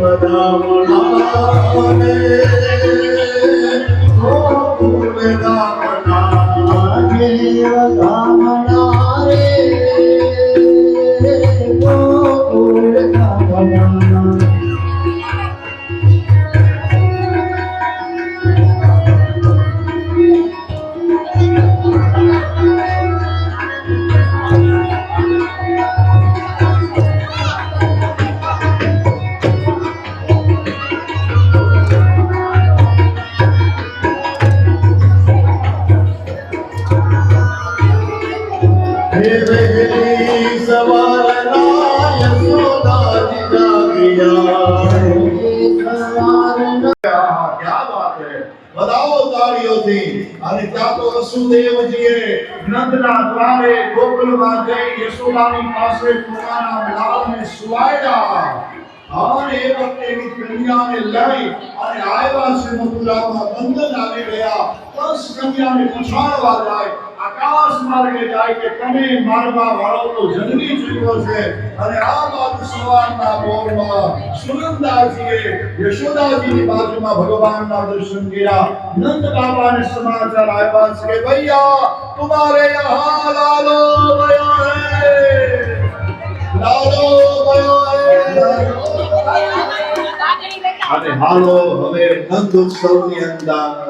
Padamu અને ત્યાં તો વસુદેવજીએ નંદના દ્વારે ગોકુળમાં જઈ યશોદાની પાસે પોતાના લાલને સુવાડ્યા અને એ વખતે એની કન્યાને લઈ અને આવ્યા છે મથુરામાં બંધન આવી ગયા બસ કન્યાને પૂછાડવા જાય આકાશ માર્ગે જાય કે તમે મારવા વાળોનો જન્મી ચૂક્યો છે અને આ બાજુ સવારના મોરમાં સુનંદાજીએ યશોદાજીની બાજુમાં ભગવાનના દર્શન કર્યા. નંદ બાબાને સમાચાર આવ્યા છે કે ભૈયા તુમારે યહાં લાલો ગયો હે. લાલો ગયો હે. અને હાલો હવે નંદ ઉત્સવની અંદર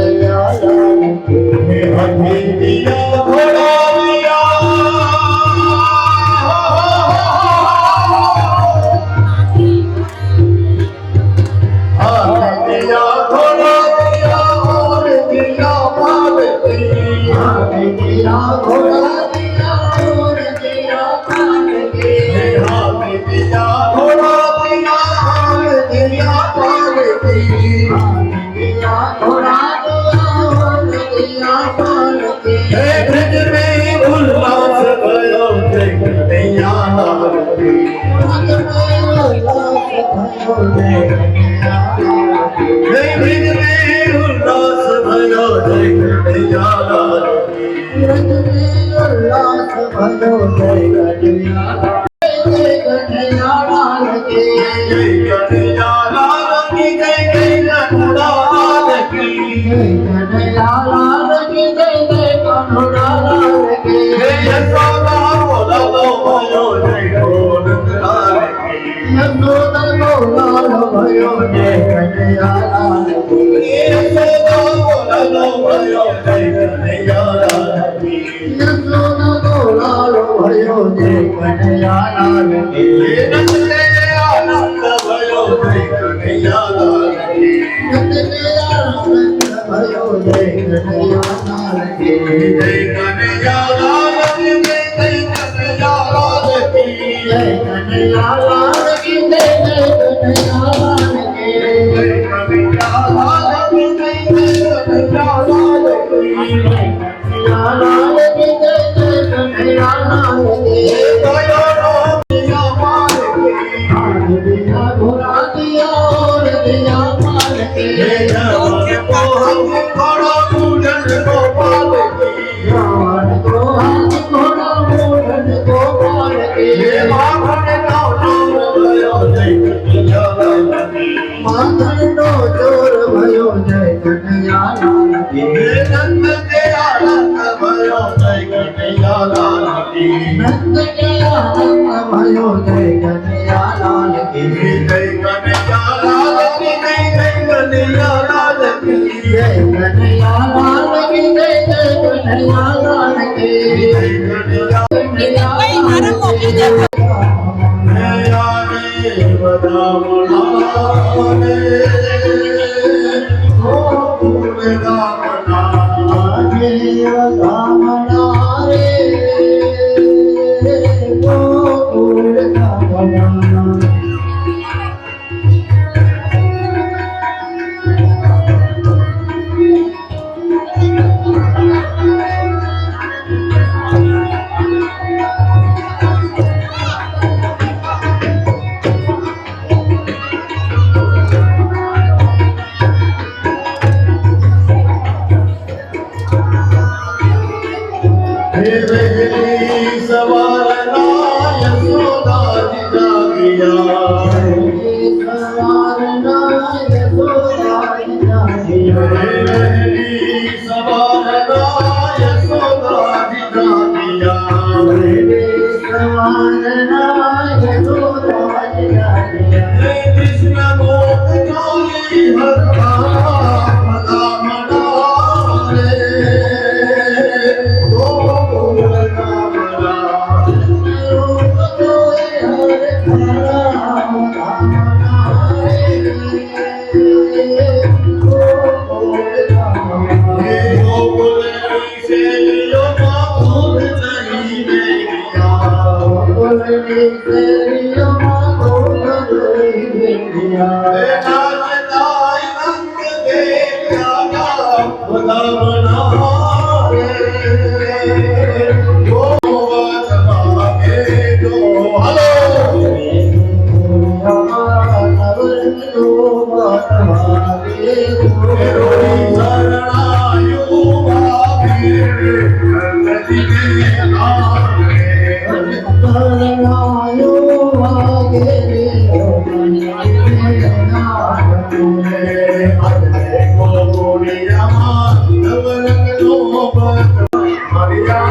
Allah. I'm not going to be able to. I'm not going. Amen. Amen. Pero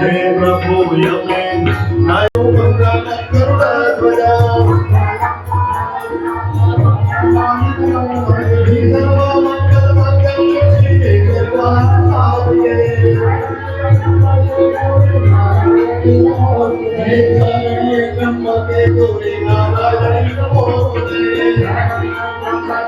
hey Prabhu Yama